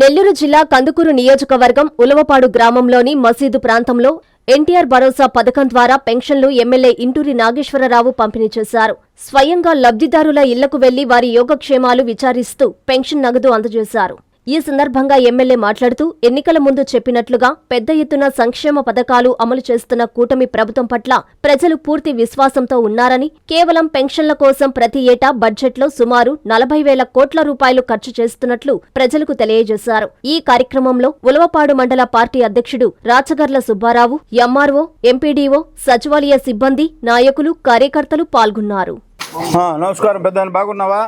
నెల్లూరు జిల్లా కందుకూరు నియోజకవర్గం ఉలవపాడు గ్రామంలోని మసీదు ప్రాంతంలో ఎన్టీఆర్ భరోసా పథకం ద్వారా పెన్షన్లు ఎమ్మెల్యే ఇంటూరి నాగేశ్వరరావు పంపిణీ చేశారు. స్వయంగా లబ్ధిదారుల ఇళ్ళకు వెళ్ళి వారి యోగక్షేమాలు విచారిస్తూ పెన్షన్ నగదు అందజేశారు. ఈ సందర్భంగా ఎమ్మెల్యే మాట్లాడుతూ ఎన్నికల ముందు చెప్పినట్లుగా పెద్ద ఎత్తున సంక్షేమ పథకాలు అమలు చేస్తున్న కూటమి ప్రభుత్వం పట్ల ప్రజలు పూర్తి విశ్వాసంతో ఉన్నారని కేవలం పెన్షన్ల కోసం ప్రతి ఏటా బడ్జెట్లో సుమారు నలభై వేల కోట్ల రూపాయలు ఖర్చు చేస్తున్నట్లు ప్రజలకు తెలియజేశారు. ఈ కార్యక్రమంలో ఉలవపాడు మండల పార్టీ అధ్యక్షుడు రాచగర్ల సుబ్బారావు ఎంఆర్ఓ ఎంపీడీఓ సచివాలయ సిబ్బంది నాయకులు కార్యకర్తలు పాల్గొన్నారు. నమస్కారం పెద్ద బాగున్నావా?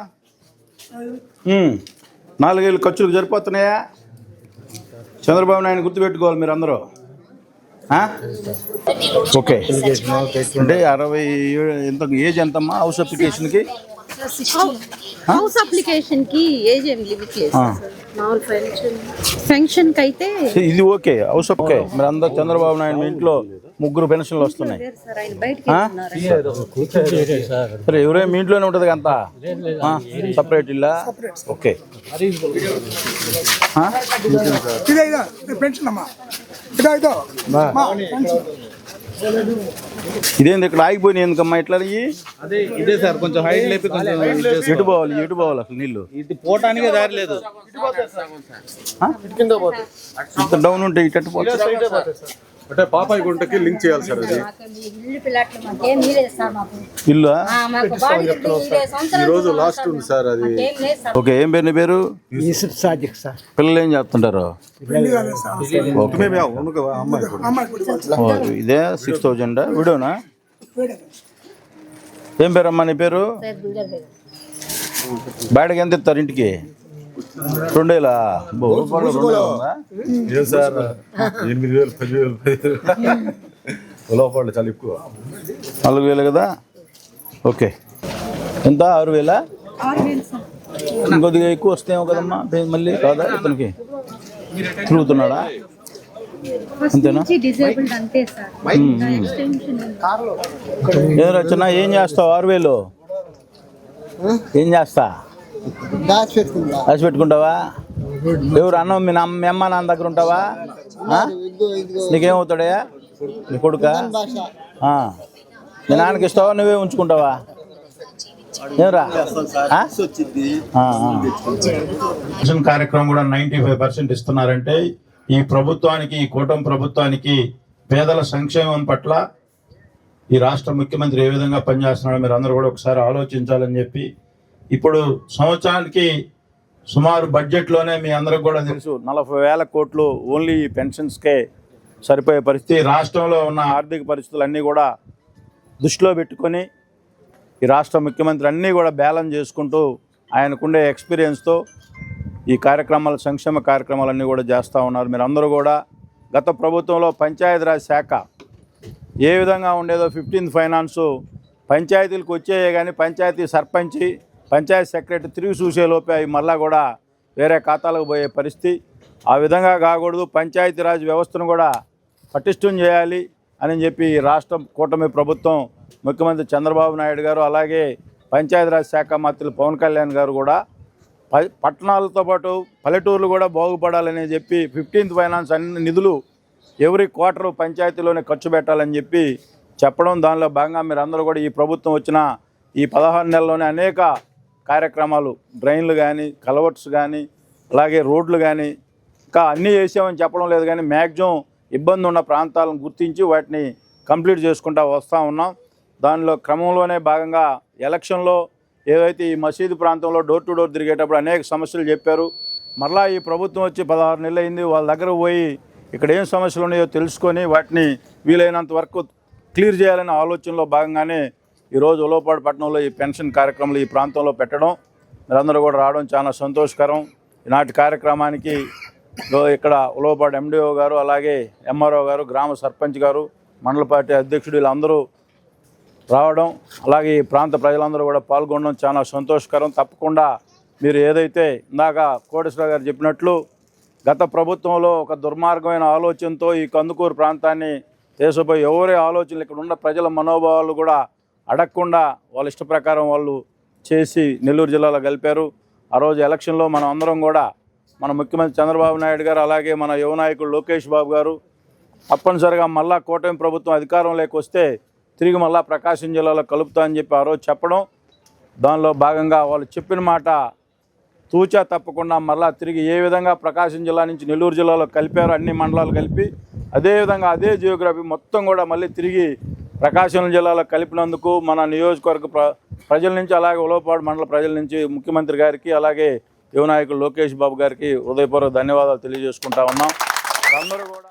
నాలుగేళ్ళు ఖర్చులకు సరిపోతున్నాయా? చంద్రబాబు నాయుడు గుర్తుపెట్టుకోవాలి మీరు అందరూ? ఓకే. అంటే అరవై ఏడు ఎంత ఏజ్ ఎంతమ్మా? హౌస్ అప్లికేషన్కి? హౌస్ అప్లికేషన్కి ఏజ్ ఏం లిమిట్ లేదు కి అయితే ఇది ఓకే హౌస్ ఓకే. మీరు అందరు చంద్రబాబు నాయుడు ఇంట్లో ముగ్గురు పెన్షన్లు వస్తున్నాయి. సార్ ఆయన బయటకి ఆ? వెళ్తున్నారు. సరే. ఎవరే మీ ఇంట్లోనే ఉంటుంది అంతా? సపరేట్ ఇల్లా? ఓకే. ఇదేంది ఇక్కడ ఆగిపోయినాయి ఎందుకమ్మా ఇట్లా? అదే ఇదే సార్ కొంచెం హైట్ లేపి కొంచెం. ఎటు పోవాలి ఎటు పోవాలి అసలు నీళ్ళు? ఇది పోవటానికి దారి లేదు? ఇంత డౌన్ ఉంటే ఇటు పోవాలి? అంటే పాపాయి గుంటకి లింక్ చేయాలి సార్ అది. ఇల్లు ఈ రోజు లాస్ట్ ఉంది సార్ అది. ఓకే ఏం పేరు నీ పేరు? యూసుఫ్ సాదిక్ సార్. పిల్లలు ఏం చేస్తుంటారు? ఇదే సిక్స్ థౌజండ్? విడోనా? ఏం పేరు అమ్మా నీ పేరు? సార్ బిల్డర్ దగ్గర. బయటకి ఎంత ఇస్తారు ఇంటికి? ఏం సార్? ఎనిమిది వేలు పది లోపల చాలా ఎక్కువ. నాలుగు వేలు కదా? ఓకే. ఎంత? ఆరు వేలా? ఇంకొద్దిగా ఎక్కువ వస్తేమో కదమ్మా మళ్ళీ కాదా ఇతనికి? తిరుగుతున్నాడా? అంతేనా? నుంచి డిసేబుల్డ్ అంతే సార్. ఇంకా ఎక్స్టెన్షన్ ఏం ఏం చేస్తావు? ఆరు వేలు. ఏం చేస్తా? దాచి పెట్టుకుంటావా? ఎవరు అన్నం మీ అమ్మ నాన్న దగ్గర ఉంటావా? ఆ? నీకేమవుతాడయా నీ కొడుక? ఆ. మీ నాన్నకి ఇస్తావా? నువ్వే ఉంచుకుంటావా? ఏమరా కార్యక్రమం కూడా నైంటీ ఫైవ్ పర్సెంట్ ఇస్తున్నారంటే ఈ ప్రభుత్వానికి ఈ కూటమి ప్రభుత్వానికి పేదల సంక్షేమం పట్ల ఈ రాష్ట్ర ముఖ్యమంత్రి ఏ విధంగా పనిచేస్తున్నాడో మీరు అందరూ కూడా ఒకసారి ఆలోచించాలని చెప్పి ఇప్పుడు సంవత్సరానికి సుమారు బడ్జెట్లోనే మీ అందరికి కూడా తెలుసు. నలభై వేల కోట్లు ఓన్లీ ఈ పెన్షన్స్కే సరిపోయే పరిస్థితి. రాష్ట్రంలో ఉన్న ఆర్థిక పరిస్థితులు అన్నీ కూడా దృష్టిలో పెట్టుకొని ఈ రాష్ట్ర ముఖ్యమంత్రి అన్నీ కూడా బ్యాలెన్స్ చేసుకుంటూ ఆయనకుండే ఎక్స్పీరియన్స్తో ఈ కార్యక్రమాలు సంక్షేమ కార్యక్రమాలన్నీ కూడా చేస్తూ ఉన్నారు. మీరు అందరూ కూడా గత ప్రభుత్వంలో పంచాయతీరాజ్ శాఖ ఏ విధంగా ఉండేదో ఫిఫ్టీన్త్ ఫైనాన్స్ పంచాయతీలకు వచ్చేయే కానీ పంచాయతీ సర్పంచి పంచాయతీ సెక్రటరీ తిరిగి చూసేలోపే అవి మళ్ళా కూడా వేరే ఖాతాలకు పోయే పరిస్థితి. ఆ విధంగా కాకూడదు. పంచాయతీరాజ్ వ్యవస్థను కూడా పటిష్టం చేయాలి అని చెప్పి రాష్ట్రం కూటమి ప్రభుత్వం ముఖ్యమంత్రి చంద్రబాబు నాయుడు గారు అలాగే పంచాయతీరాజ్ శాఖ మంత్రులు పవన్ కళ్యాణ్ గారు కూడా ప- పట్టణాలతో పాటు పల్లెటూర్లు కూడా బాగుపడాలని చెప్పి ఫిఫ్టీన్త్ ఫైనాన్స్ అన్ని నిధులు ఎవరి క్వార్టర్ పంచాయతీలోనే ఖర్చు పెట్టాలని చెప్పి చెప్పడం దానిలో భాగంగా మీరు అందరూ కూడా ఈ ప్రభుత్వం వచ్చిన ఈ పదహారు నెలల్లోనే అనేక కార్యక్రమాలు డ్రైన్లు కానీ కలవర్ట్స్ కానీ అలాగే రోడ్లు కానీ ఇంకా అన్నీ చేసామని చెప్పడం లేదు కానీ మ్యాక్సిమం ఇబ్బంది ఉన్న ప్రాంతాలను గుర్తించి వాటిని కంప్లీట్ చేసుకుంటా వస్తూ ఉన్నాం. దానిలో క్రమంలోనే భాగంగా ఎలక్షన్లో ఏదైతే ఈ మసీదు ప్రాంతంలో డోర్ టు డోర్ తిరిగేటప్పుడు అనేక సమస్యలు చెప్పారు. మరలా ఈ ప్రభుత్వం వచ్చి పదహారు నెలలు అయింది వాళ్ళ దగ్గర పోయి ఇక్కడ ఏం సమస్యలు ఉన్నాయో తెలుసుకొని వాటిని వీలైనంత వరకు క్లియర్ చేయాలనే ఆలోచనలో భాగంగానే ఈరోజు ఉలవపాడు పట్టణంలో ఈ పెన్షన్ కార్యక్రమాలు ఈ ప్రాంతంలో పెట్టడం మీరందరూ కూడా రావడం చాలా సంతోషకరం. ఈనాటి కార్యక్రమానికి ఇక్కడ ఉలవపాడు ఎండిఓ గారు అలాగే ఎంఆర్ఓ గారు గ్రామ సర్పంచ్ గారు మండల పార్టీ అధ్యక్షుడు వీళ్ళందరూ రావడం అలాగే ఈ ప్రాంత ప్రజలందరూ కూడా పాల్గొనడం చాలా సంతోషకరం. తప్పకుండా మీరు ఏదైతే ఇందాక కోటేశ్వర గారు చెప్పినట్లు గత ప్రభుత్వంలో ఒక దుర్మార్గమైన ఆలోచనతో ఈ కందుకూరు ప్రాంతాన్ని దేశపోయి ఎవరి ఆలోచనలు ఇక్కడ ఉన్న ప్రజల మనోభావాలు కూడా అడగకుండా వాళ్ళ ఇష్ట ప్రకారం వాళ్ళు చేసి నెల్లూరు జిల్లాలో గెలిపారు. ఆ రోజు ఎలక్షన్లో మనం అందరం కూడా మన ముఖ్యమంత్రి చంద్రబాబు నాయుడు గారు అలాగే మన యువ నాయకుడు లోకేష్ బాబు గారు తప్పనిసరిగా మళ్ళా కూటమి ప్రభుత్వం అధికారంలోకి వస్తే తిరిగి మళ్ళా ప్రకాశం జిల్లాలో కలుపుతా అని చెప్పి ఆ రోజు చెప్పడం. దానిలో భాగంగా వాళ్ళు చెప్పిన మాట తూచా తప్పకుండా మళ్ళా తిరిగి ఏ విధంగా ప్రకాశం జిల్లా నుంచి నెల్లూరు జిల్లాలో కలిపారో అన్ని మండలాలు కలిపి అదేవిధంగా అదే జియోగ్రఫీ మొత్తం కూడా మళ్ళీ తిరిగి ప్రకాశం జిల్లాలో కలిపినందుకు మన నియోజకవర్గ ప్ర ప్రజల నుంచి అలాగే ఉలవపాడు మండల ప్రజల నుంచి ముఖ్యమంత్రి గారికి అలాగే యువనాయకులు లోకేష్ బాబు గారికి హృదయపూర్వక ధన్యవాదాలు తెలియజేసుకుంటా ఉన్నాం. అందరూ కూడా